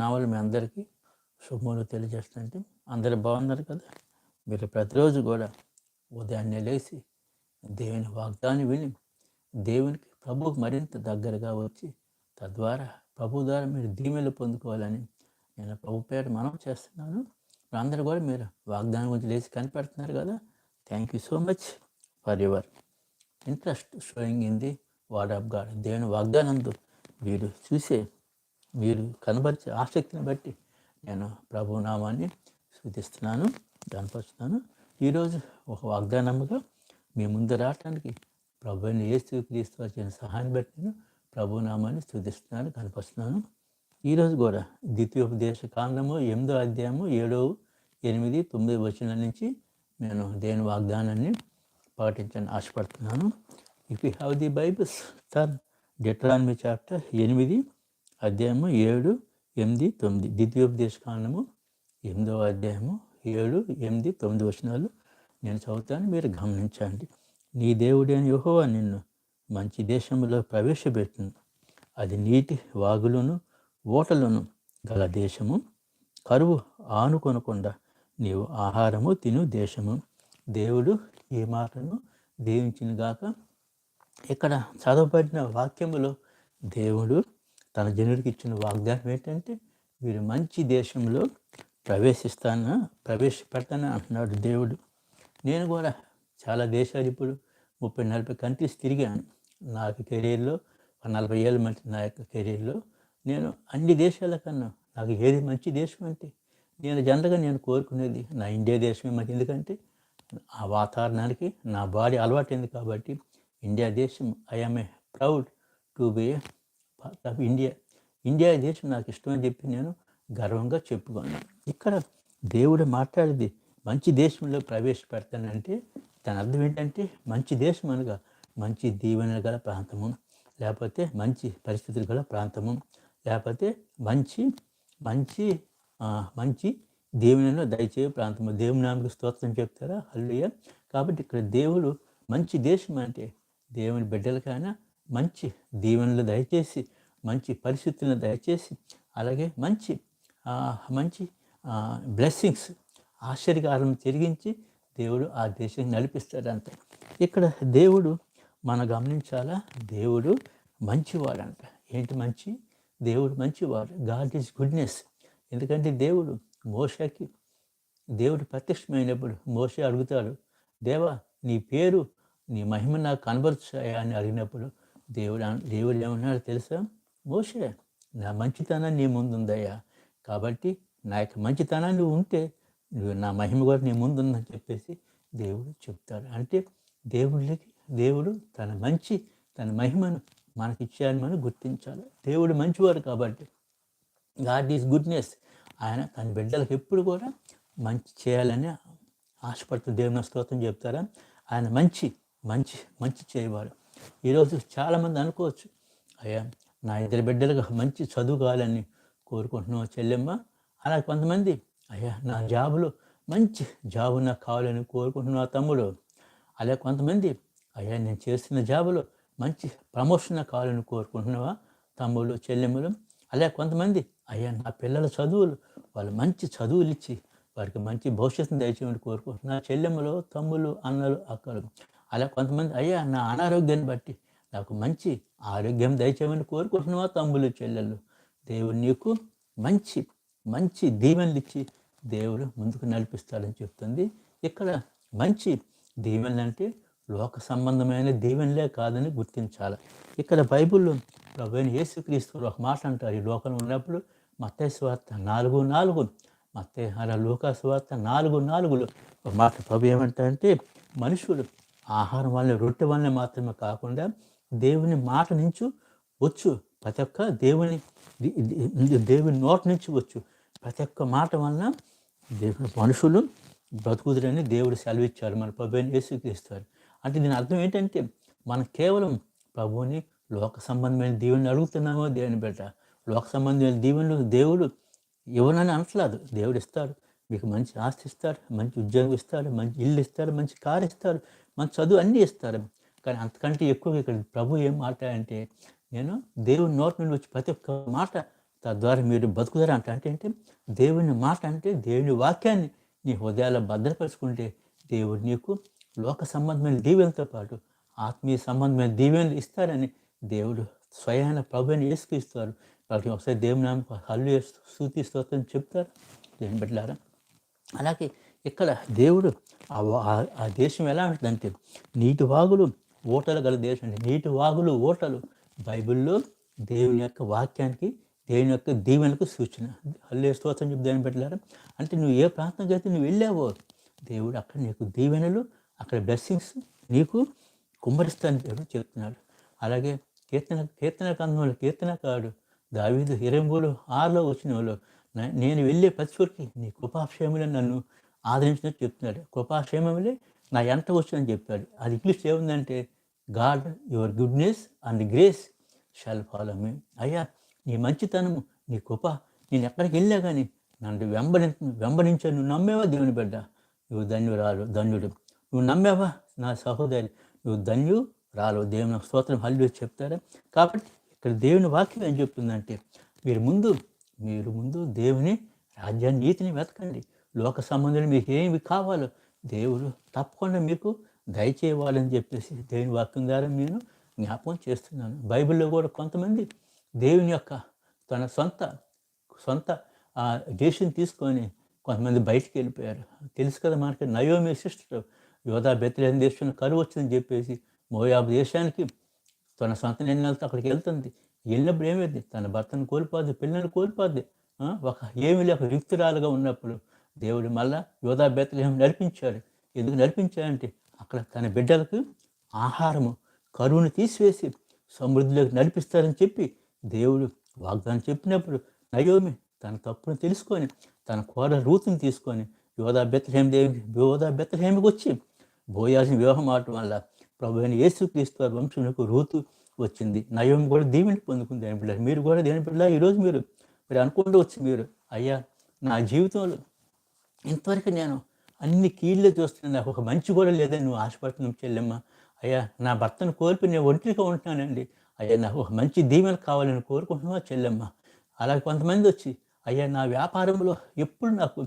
Naval మీ అందరికీ శుభములు తెలియజేస్తుంటే అందరు బాగున్నారు కదా? మీరు ప్రతిరోజు కూడా ఉదయాన్నే లేచి దేవుని వాగ్దాన్ని విని దేవునికి ప్రభువుకు మరింత దగ్గరగా వచ్చి తద్వారా ప్రభు ద్వారా మీరు దీవెనలు పొందుకోవాలని నేను ప్రభు పేరు మనం చేస్తున్నాను. అందరూ కూడా మీరు వాగ్దానం గురించి లేచి కనిపెడుతున్నారు కదా? Thank you so much for your interest showing in the word of God దేవుని వాగ్దానందు మీరు చూసే మీరు కనబరిచే ఆసక్తిని బట్టి నేను ప్రభునామాన్ని శుద్ధిస్తున్నాను కనపరుస్తున్నాను ఈరోజు ఒక వాగ్దానముగా మీ ముందు రావటానికి ప్రభుని ఏ క్రీస్తు వచ్చిన సహాయాన్ని బట్టి నేను ప్రభునామాన్ని స్థుతిస్తున్నాను కనపరుస్తున్నాను ఈరోజు కూడా ద్వితీయోపదేశ కాండము ఎనిమిదో అధ్యాయము ఏడో ఎనిమిది తొమ్మిది వచనాల నుంచి నేను దేని వాగ్దానాన్ని పాటించని ఆశపడుతున్నాను. If you have the Bibles turn Deuteronomy chapter ఎనిమిది అధ్యాయము ఏడు ఎనిమిది తొమ్మిది. ద్వితీయోపదేశకాండము ఎనిమిదవ అధ్యాయము ఏడు ఎనిమిది తొమ్మిది వచనాలు నేను చదువుతాను మీరు గమనించండి. నీ దేవుడైన యెహోవా నిన్ను మంచి దేశంలో ప్రవేశపెట్టును అది నీటి వాగులను ఓటలను గల దేశము. కరువు ఆనుకొనకుండా నీవు ఆహారము తిను దేశము. దేవుడు ఈ మాటను దీవించిన గాక ఇక్కడ చదవబడిన వాక్యములో దేవుడు తన జనుడికి ఇచ్చిన వాగ్దానం ఏంటంటే వీరు మంచి దేశంలో ప్రవేశిస్తాను ప్రవేశపెడతాను? అంటున్నాడు దేవుడు. నేను కూడా చాలా దేశాలు ఇప్పుడు ముప్పై నలభై కంట్రీస్ తిరిగాను. నా యొక్క కెరీర్లో నలభై ఏళ్ళ మంచి నా యొక్క కెరీర్లో నేను అన్ని దేశాల కన్నా నాకు ఏది మంచి దేశం అంటే నేను జనరల్గా నేను కోరుకునేది నా ఇండియా దేశమే మంచి ఎందుకంటే ఆ వాతావరణానికి నా బాడీ అలవాటైంది కాబట్టి ఇండియా దేశం I'm a proud to be India India దేశం నాకు ఇష్టమని చెప్పి నేను గర్వంగా చెప్పుకున్నాను. ఇక్కడ దేవుడు మాట్లాడేది మంచి దేశంలో ప్రవేశపెడతానంటే దాని అర్థం ఏంటంటే మంచి దేశం అనగా మంచి దీవెన గల ప్రాంతము లేకపోతే మంచి పరిస్థితులు గల ప్రాంతము లేకపోతే మంచి మంచి మంచి దేవునిలో దయచే ప్రాంతము. దేవుని నామకు స్తోత్రం చెప్తారా? హల్లుయ కాబట్టి ఇక్కడ దేవుడు మంచి దేశం అంటే దేవుని బిడ్డలకైనా మంచి దీవెనలు దయచేసి మంచి పరిస్థితులను దయచేసి అలాగే మంచి మంచి బ్లెస్సింగ్స్ ఆశ్చర్యకారం తిరిగించి దేవుడు ఆ దేశం నడిపిస్తాడంట. ఇక్కడ దేవుడు మనం గమనించాలా? దేవుడు మంచివాడంట. ఏంటి మంచి? దేవుడు మంచివాడు. గాడ్ ఈజ్ గుడ్నెస్ ఎందుకంటే దేవుడు మోషకి దేవుడు ప్రత్యక్షమైనప్పుడు మోసే అడుగుతాడు దేవా నీ పేరు నీ మహిమ నాకు కనబరుచాయా? అని అడిగినప్పుడు దేవుడు దేవుడు ఏమన్నాడు తెలుసా? మోషే నా మంచితనం నీ ముందుందయ్యా. కాబట్టి నా యొక్క మంచితనాన్ని ఉంటే నువ్వు నా మహిమ కూడా నీ ముందుందని చెప్పేసి దేవుడు చెప్తాడు. అంటే దేవుడికి దేవుడు తన మంచి తన మహిమను మనకిచ్చాడని మనం గుర్తించాలి. దేవుడు మంచివాడు కాబట్టి గాడ్ ఈజ్ గుడ్నెస్. ఆయన తన బిడ్డలకు ఎప్పుడు కూడా మంచి చేయాలని ఆశపడుతూ దేవుని స్తోత్రం చెప్తారా? ఆయన మంచి మంచి మంచి చేయవాడు ఈరోజు చాలామంది అనుకోవచ్చు అయ్యా నా ఇద్దరు బిడ్డలకు మంచి చదువు కావాలని కోరుకుంటున్నావు చెల్లెమ్మ. అలా కొంతమంది అయ్యా నా జాబులో మంచి జాబు నాకు కావాలని కోరుకుంటున్నా తమ్ముడు. అలా కొంతమంది అయ్యా నేను చేస్తున్న జాబులో మంచి ప్రమోషన్ కావాలని కోరుకుంటున్నావా తమ్ముళ్ళు చెల్లెమ్మలు? అలా కొంతమంది అయ్యా నా పిల్లల చదువులు వాళ్ళు మంచి చదువులు ఇచ్చి వారికి మంచి భవిష్యత్తును దయచేయమని కోరుకుంటున్నా చెల్లెమ్మలు తమ్ముళ్ళు అన్నలు అక్కలు? అలా కొంతమంది అయ్యా నా అనారోగ్యాన్ని బట్టి నాకు మంచి ఆరోగ్యం దయచేయమని కోరుకుంటున్నావా తమ్ములు చెల్లెళ్ళు? దేవుడు నీకు మంచి మంచి దీవెనలు ఇచ్చి దేవుడు ముందుకు నడిపిస్తాడని చెప్తుంది. ఇక్కడ మంచి దీవెనలు అంటే లోక సంబంధమైన దీవెనలే కాదని గుర్తించాలి. ఇక్కడ బైబిల్లో ప్రభు యేసుక్రీస్తు ఒక మాట అంటారు. ఈ లోకంలో ఉన్నప్పుడు మత్తయి స్వార్త నాలుగు నాలుగు మత్తయి అలా లోకా స్వార్త నాలుగు నాలుగులో ఒక మాట ప్రభు ఏమంటారంటే మనుషులు ఆహారం వల్ల రొట్టె వల్ల మాత్రమే కాకుండా దేవుని మాట నుంచి వచ్చు. ప్రతి ఒక్క దేవుని దేవుని నోటి నుంచి వచ్చు. ప్రతి ఒక్క మాట వలన దేవుని మనుషులు బ్రతుకుదురని దేవుడు సెలవిచ్చారు మన ప్రభుని యేసుక్రీస్తారు అంటే దీని అర్థం ఏంటంటే మనం కేవలం ప్రభువుని లోక సంబంధమైన దీవెని అడుగుతున్నామో దేవుని బిడ్డ. లోక సంబంధమైన దీవెనలు దేవుడు ఇవ్వనని అనట్లేదు. దేవుడు ఇస్తాడు. మీకు మంచి ఆస్తి ఇస్తాడు మంచి ఉద్యోగం ఇస్తాడు మంచి ఇల్లు ఇస్తాడు మంచి కారు ఇస్తాడు. మంచి చదువు అన్నీ ఇస్తారు. కానీ అంతకంటే ఎక్కువ ఇక్కడ ప్రభు ఏం మాట అంటే నేను దేవుని నోటి నుండి వచ్చి ప్రతి ఒక్క మాట తద్వారా మీరు బతుకుతారు అంటే. అంటే ఏంటి? దేవుని మాట అంటే దేవుని వాక్యాన్ని నీ హృదయాల్లో భద్రపరుచుకుంటే దేవుడు నీకు లోక సంబంధమైన దీవెనతో పాటు ఆత్మీయ సంబంధమైన దీవెనలు ఇస్తారని దేవుడు స్వయాన ప్రభుని ఏసుకిస్తారు వాళ్ళకి ఒకసారి దేవుని నామ హల్లు స్థుతి స్తోత్రం చెప్తారు. దేవుని బిడ్డలారా అలాగే ఇక్కడ దేవుడు ఆ వా- ఆ- దేశం ఎలా ఉంటుందంటే నీటి వాగులు ఓటలు గల దేశం అంటే నీటి వాగులు ఓటలు బైబిల్లో దేవుని యొక్క వాక్యానికి దేవుని యొక్క దీవెనకు సూచన. హల్లే స్తోత్రం చెప్పి దేని పెట్టారు అంటే నువ్వు ఏ ప్రాంతంకి అయితే నువ్వు వెళ్ళావో దేవుడు అక్కడ నీకు దీవెనలు అక్కడ బ్లెస్సింగ్స్ నీకు కుమ్మరిస్తానని దేవుడు చెప్తున్నాడు. అలాగే కీర్తన కీర్తన కందంలో కీర్తనకాడు దావీదు ఇరవై ఆరులో వచ్చిన వాళ్ళు నేను వెళ్ళే ప్రతి చోటికి నీ కృపాక్షేములను నన్ను ఆదరించినట్టు చెప్తున్నాడు. కృపాక్షేమములే నా ఎంత వచ్చానని చెప్తాడు అది ఇంగ్లీష్ ఏముందంటే God your goodness and grace shall follow me. అయ్యా నీ మంచితనము నీ కృప నేను ఎక్కడికి వెళ్ళా కానీ నన్ను వెంబడి వెంబడించాను. నువ్వు నమ్మేవా దేవుని బిడ్డ? నువ్వు ధన్యురాలు ధన్యుడు. నువ్వు నమ్మేవా? నా సహోదరి. నువ్వు ధన్యు రాలు. దేవుని స్తోత్రం. హల్లు చెప్తారా కాబట్టి ఇక్కడ దేవుని వాక్యం ఏం చెప్తుందంటే మీరు ముందు మీరు ముందు దేవుని రాజ్యాన్ని నీతిని వెతకండి. లోక సంబంధులు మీకు ఏమి కావాలో దేవుడు తప్పకుండా మీకు దయచేయాలని చెప్పేసి దేవుని వాక్యం ద్వారా నేను జ్ఞాపకం చేస్తున్నాను. బైబిల్లో కూడా కొంతమంది దేవుని యొక్క తన సొంత సొంత ఆ తీసుకొని కొంతమంది బయటికి వెళ్ళిపోయారు. తెలుసు కదా మనకి నయోమి సిస్టర్ యోధా బెత్తులేని దేశంలో కరువు వచ్చిందని చెప్పేసి మోయాబు దేశానికి తన సొంత నిర్ణయాలతో అక్కడికి వెళ్తుంది. వెళ్ళినప్పుడు ఏమైంది? తన భర్తను కోల్పోద్ది పిల్లల్ని కోల్పోద్ది ఒక ఏమి లేక యుక్తురాలుగా ఉన్నప్పుడు దేవుడు మళ్ళా యోధా బెత్తలేం నడిపించాడు. ఎందుకు నడిపించాడంటే అక్కడ తన బిడ్డలకు ఆహారము కరువును తీసివేసి సమృద్ధిలోకి నడిపిస్తారని చెప్పి దేవుడు వాగ్దానం చెప్పినప్పుడు నయోమి తన తప్పును తెలుసుకొని తన కోర రూతుని తీసుకొని యోధా బెత్తలేం దేవి యోధా బెత్తలేమికి వచ్చి బోయాల్సిన వివాహం ఆడటం వల్ల ప్రభు అయిన యేసుక్రీస్తు వారి రూతు వచ్చింది. నయోమి కూడా దీవెని పొందుకుంది. దేని బిడ్డ మీరు కూడా దేని బిడ్డ ఈరోజు మీరు మీరు అనుకుంటూ వచ్చి మీరు అయ్యా నా జీవితంలో ఇంతవరకు నేను అన్ని కీళ్ళు చూస్తున్నాను నాకు ఒక మంచి కూడా లేదని నువ్వు ఆశపడుతున్నావు. చెల్లెమ్మ. అయ్యా నా భర్తను కోల్పి నేను ఒంటరిగా ఉంటున్నానండి. అయ్యా నాకు ఒక మంచి దీవెన కావాలని కోరుకుంటున్నావా చెల్లెమ్మ? అలాగే కొంతమంది వచ్చి అయ్యా నా వ్యాపారంలో ఎప్పుడు నాకు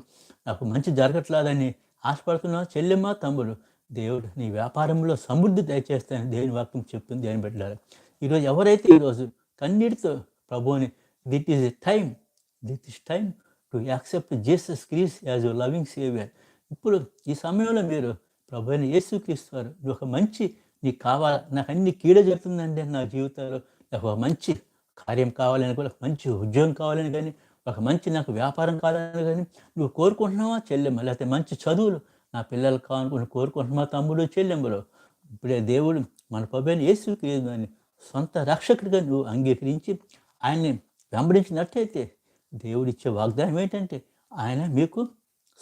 నాకు మంచి జరగట్లేదని ఆశపడుతున్నావా చెల్లెమ్మ తమ్ముడు? దేవుడు నీ వ్యాపారంలో సమృద్ధి దయచేస్తానని దేవుని వాక్యం చెప్తుంది దేవుని పెట్టారు ఈరోజు ఎవరైతే ఈరోజు కన్నీటితో ప్రభువుని that is a time that is time to accept Jesus Christ as your loving saviour ఇప్పుడు ఈ సమయంలో మీరు ప్రభు అయిన యేసు క్రీస్తువారు నువ్వు ఒక మంచి నీకు కావాలా నాకు అన్ని కీడ జరుగుతుందండి నా జీవితంలో. నాకు ఒక మంచి కార్యం కావాలని కూడా మంచి ఉద్యోగం కావాలని కానీ ఒక మంచి నాకు వ్యాపారం కావాలని కానీ నువ్వు కోరుకుంటున్నావా? చెల్లెమ్మ లేకపోతే మంచి చదువులు నా పిల్లలు కావాలనుకుని కోరుకుంటున్నావా తమ్ముడు చెల్లెమ్మలు ఇప్పుడే దేవుడు మన పబ్బైన యేసు క్రీస్తుని సొంత రక్షకుడిగా నువ్వు అంగీకరించి ఆయన్ని వెంబడించినట్టయితే దేవుడిచ్చే వాగ్దానం ఏంటంటే ఆయన మీకు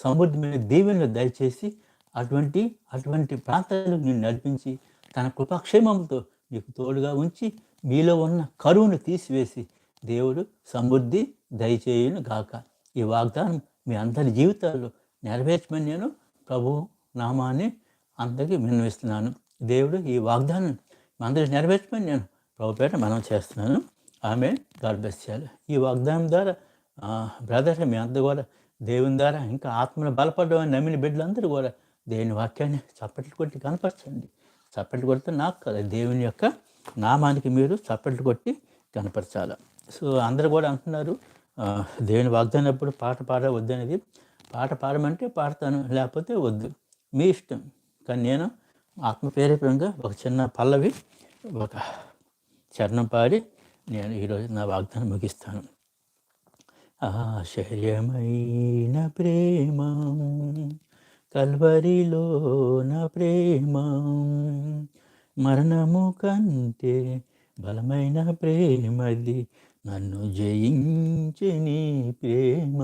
సమృద్ధమైన దీవెనలు దయచేసి అటువంటి అటువంటి ప్రాంతాలకు నేను నడిపించి తన కృపాక్షేమంతో మీకు తోడుగా ఉంచి మీలో ఉన్న కరువును తీసివేసి దేవుడు సమృద్ధి దయచేయును గాక. ఈ వాగ్దానం మీ అందరి జీవితాల్లో నెరవేర్చమని నేను ప్రభు నామాన్ని అందరికీ విన్నవిస్తున్నాను. దేవుడు ఈ వాగ్దానం మీ అందరికి నెరవేర్చమని నేను ప్రభుపేట మనం చేస్తున్నాను. ఆమె గర్భస్యాలు ఈ వాగ్దానం ద్వారా బ్రదర్ మీ అందరూ కూడా దేవుని ద్వారా ఇంకా ఆత్మను బలపడమని నమ్మిన బిడ్డలందరూ కూడా దేవుని వాక్యాన్ని చప్పట్లు కొట్టి కనపరచండి. చప్పట్లు కొడితే నాకు కదా దేవుని యొక్క నామానికి మీరు చప్పట్లు కొట్టి కనపరచాలి. సో అందరూ కూడా అంటున్నారు దేవుని వాగ్దానప్పుడు పాట పాడ వద్దనేది. పాట పాడమంటే పాడతాను లేకపోతే వద్దు. మీ ఇష్టం. కానీ నేను ఆత్మ ఒక చిన్న పల్లవి ఒక చరణం పాడి నేను ఈరోజు నా వాగ్దానం ముగిస్తాను. ఆశ్చర్యమైన ప్రేమ కల్వరిలోన ప్రేమ మరణము కంటే బలమైన ప్రేమది నన్ను జయించి నీ ప్రేమ.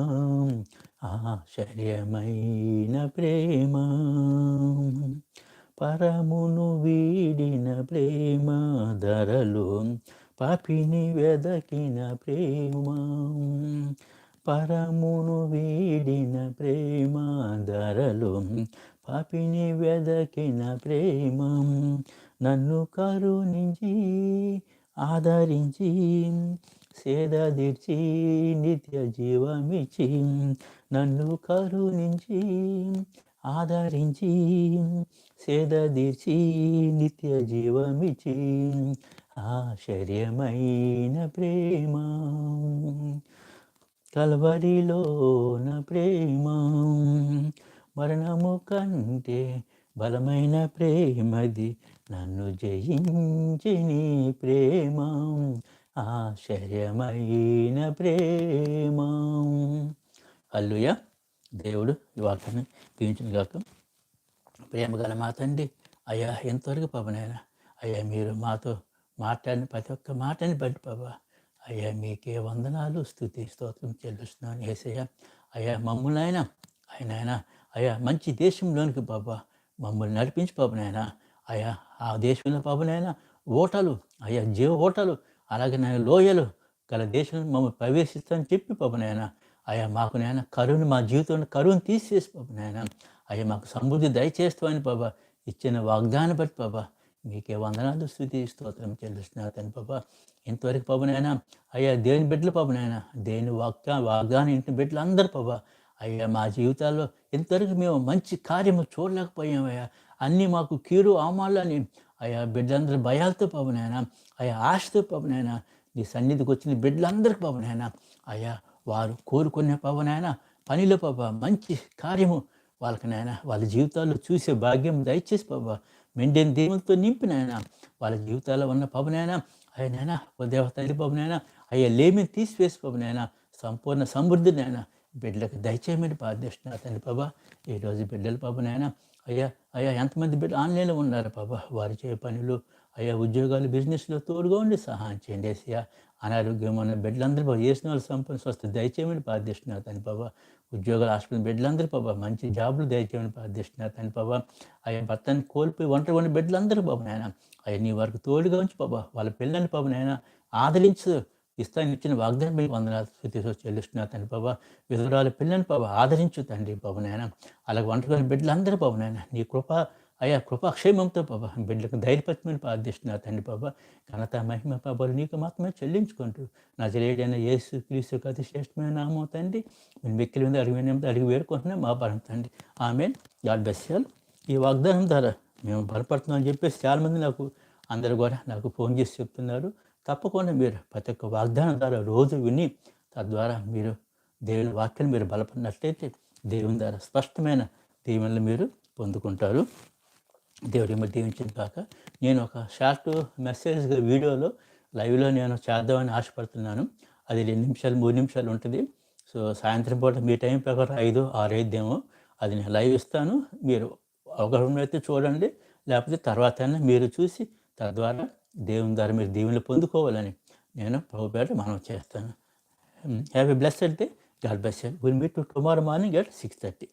ఆశ్చర్యమైన ప్రేమ పరమును వీడిన ప్రేమ ధరలో పాపిని వెదకిన ప్రేమ పరమును వీడిన ప్రేమ ధరలు. పాపిని వెదకిన ప్రేమ నన్ను కరుణించి ఆదరించి సేద తీర్చి నిత్య జీవమిచ్చి నన్ను కరుణించి ఆదరించి సేద తీర్చి నిత్య జీవమిచ్చి ఆశ్చర్యమైన ప్రేమ కలవరిలోన ప్రేమ మరణము కంటే బలమైన ప్రేమది నన్ను జయించి నీ ప్రేమ ఆశ్చర్యమైన ప్రేమ. అల్లుయ దేవుడు ఈ వాక్యాన్ని దీవించిన కాక ప్రేమ గల మా తండ్రి అయ్యా ఎంతవరకు పవనైనా అయ్యా మీరు మాతో మాట్లాడిన ప్రతి ఒక్క మాటని బట్టి బాబా అయ్యా మీకే వందనాలు స్థుతి స్తోత్రం చెల్లిస్తున్నాను. ఏసయ్య అయ్యా మమ్మల్ని ఆయన ఆయన ఆయన అయ్యా మంచి దేశంలోనికి బాబా మమ్మల్ని నడిపించి పాపనైనా అయ్యా ఆ దేశంలో పాపనైనా ఓటలు అయ్యా జీవ ఓటలు అలాగే నేను లోయలు గల దేశంలో మమ్మల్ని ప్రవేశిస్తానని చెప్పి పాపనైనా అయ్యా మాకు నాయన కరువుని మా జీవితంలో కరువుని తీసేసి పాప నాయన. అయ్యా మాకు సమృద్ధి దయచేస్తామని బాబా ఇచ్చిన వాగ్దానం బట్టి బాబా మీకే వందనాలు స్థుతి స్తోత్రం చెల్లిస్తున్నారు తను బాబా ఇంతవరకు పాపనైనా అయ్యా దేని బిడ్డలు పాపనైనా దేని వాగ్దా వాగ్దానం ఇంటి బిడ్డలు అందరు పాపా అయ్యా మా జీవితాల్లో ఇంతవరకు మేము మంచి కార్యము చూడలేకపోయామయ్యా. అన్నీ మాకు కీరు ఆమాలని అయ్యా బిడ్డలందరూ భయాలతో పాపనైనా అయ్యా ఆశతో పాపనైనా నీ సన్నిధికి వచ్చిన బిడ్డలందరికీ పాపనైనా అయ్యా వారు కోరుకునే పాపనైనా పనిలో పాప మంచి కార్యము వాళ్ళకి నాయన వాళ్ళ జీవితాల్లో చూసే భాగ్యం దయచేసి బాబా మెండేని దేవులతో నింపినాయన. వాళ్ళ జీవితాల్లో ఉన్న పవనైనా ఆయన దేవ తల్లి పవనైనా అయ్యా లేమిని తీసివేసి పవనైనా సంపూర్ణ సమృద్ధినైనా బిడ్డలకు దయచేయమని ప్రార్థిస్తున్నా తండ్రి బాబా ఈరోజు బిడ్డల పాపనైనా అయ్యా అయ్యా ఎంతమంది బిడ్డలు ఆన్లైన్లో ఉన్నారు బాబా వారు చేయ పనులు. అయ్యా ఉద్యోగాలు బిజినెస్లో తోడుగా ఉండి సహాయం చేయండి ఏసయ్యా అనారోగ్యం ఉన్న బిడ్డలందరూ బాబా చేసిన వాళ్ళు సంపూర్ణ స్వస్థ దయచేయమని ప్రార్థిస్తున్నారు తండ్రి బాబా ఉద్యోగాలు హాస్పిటల్ బిడ్డలందరూ బాబా మంచి జాబులు దయచేయమని ప్రార్థిస్తున్నారు తండ్రి బాబా ఆయన భర్తని కోల్పోయి ఒంటరి ఉన్న బిడ్డలందరూ బాబు నాయన అయ్యా నీ వరకు తోడుగా ఉంచి బాబా. వాళ్ళ పిల్లల్ని బాబు నాయన ఆదరించు. ఇస్తాను ఇచ్చిన వాగ్దానం మీకు వందనాలు. స్థుతి చెల్లిస్తున్నా తండ్రి బాబా. విధురాల పిల్లని బాబా ఆదరించు తండ్రి బాబు నాయన. అలాగే వంటకొని బిడ్డలందరూ బాబు నాయన నీ కృప అయ్యా కృపాక్షేమంతో బాబా బిడ్డలకు ధైర్యపత్మని ప్రార్థిస్తున్నా తండ్రి బాబా ఘనత మహిమ బాబాలు నీకు మాత్రమే చెల్లించుకుంటూ నా తెలియడైన యేసు క్రీస్తు అతి శ్రేష్టమైన నామం తండ్రి నేను వెక్కిల మీద అడిగి అడిగి వేడుకుంటున్నా మా బలం తండ్రి ఆమె గాడ్ బెస్యాల్ ఈ వాగ్దానం ద్వారా మేము బలపడుతున్నాం అని చెప్పేసి చాలామంది నాకు అందరు కూడా నాకు ఫోన్ చేసి చెప్తున్నారు తప్పకుండా మీరు ప్రతి ఒక్క వాగ్దానం ద్వారా రోజు విని తద్వారా మీరు దేవుని వాక్యాన్ని మీరు బలపడినట్లయితే దేవుని ద్వారా స్పష్టమైన దీవెనలు మీరు పొందుకుంటారు దేవుడి దీవించిన కాక నేను ఒక షార్ట్ మెసేజ్ వీడియోలో లైవ్లో నేను చేద్దామని ఆశపడుతున్నాను. అది రెండు నిమిషాలు మూడు నిమిషాలు ఉంటుంది. సో సాయంత్రం పూట మీ టైం ప్రకారం ఐదు ఆరు ఐదేమో అది నేను లైవ్ ఇస్తాను. మీరు అవగాహన అయితే చూడండి. లేకపోతే తర్వాత మీరు చూసి తద్వారా దేవుని ద్వారా మీరు దీవెనలు పొందుకోవాలని నేను ప్రభుపేట మనం చేస్తాను. హ్యావ్ ఎ అయితే day. God bless will meet to tomorrow morning at six thirty